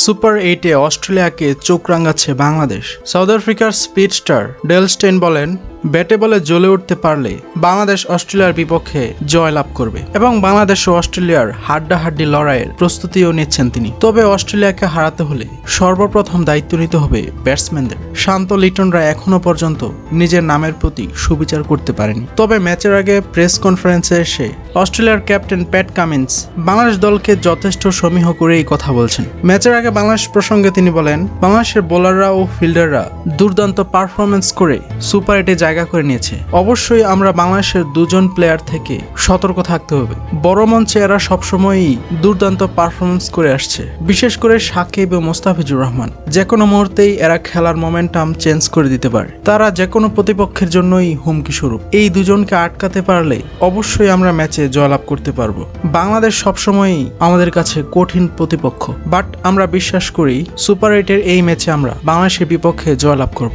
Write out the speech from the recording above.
Super এইটে অস্ট্রেলিয়াকে চোখ রাঙাচ্ছে বাংলাদেশ। সাউথ আফ্রিকার স্পিড স্টার ডেলস্টেন বলেন, ব্যাটে বলে জ্বলে উঠতে পারলে বাংলাদেশ অস্ট্রেলিয়ার বিপক্ষে জয়লাভ করবে এবং বাংলাদেশ ও অস্ট্রেলিয়ার হাড্ডাহাড্ডি লড়াইয়ের প্রস্তুতিও নিচ্ছেন তিনি। তবে অস্ট্রেলিয়াকে হারাতে হলে সর্বপ্রথম দায়িত্ব নিতে হবে ব্যাটসম্যানদের। শান্ত লিটনরা এখনও পর্যন্ত নিজের নামের প্রতি সুবিচার করতে পারেনি। তবে ম্যাচের আগে প্রেস কনফারেন্সে এসে অস্ট্রেলিয়ার ক্যাপ্টেন প্যাট কামিন্স বাংলাদেশ দলকে যথেষ্ট সমীহ করেই কথা বলছেন। ম্যাচের আগে বাংলাদেশ প্রসঙ্গে তিনি বলেন, বাংলাদেশের বোলাররা ও ফিল্ডাররা দুর্দান্ত পারফরমেন্স করে সুপার এইটে জায়গা করে নিয়েছে। অবশ্যই আমরা বাংলাদেশের দুজন প্লেয়ার থেকে সতর্ক থাকতে হবে। বড় মঞ্চে এরা সবসময়ই দুর্দান্ত পারফরমেন্স করে আসছে। বিশেষ করে সাকিব ও মোস্তাফিজুর রহমান। যে কোনো মুহূর্তেই এরা খেলার মোমেন্টাম চেঞ্জ করে দিতে পারে। তারা যে কোনো প্রতিপক্ষের জন্যই হুমকি স্বরূপ। এই দুজনকে আটকাতে পারলে অবশ্যই আমরা ম্যাচে জয়লাভ করতে পারব। বাংলাদেশ সবসময়ই আমাদের কাছে কঠিন প্রতিপক্ষ। বাট আমরা বিশ্বাস করি, সুপার এইটের এই ম্যাচে আমরা বাংলাদেশের বিপক্ষে জয়লাভ করব।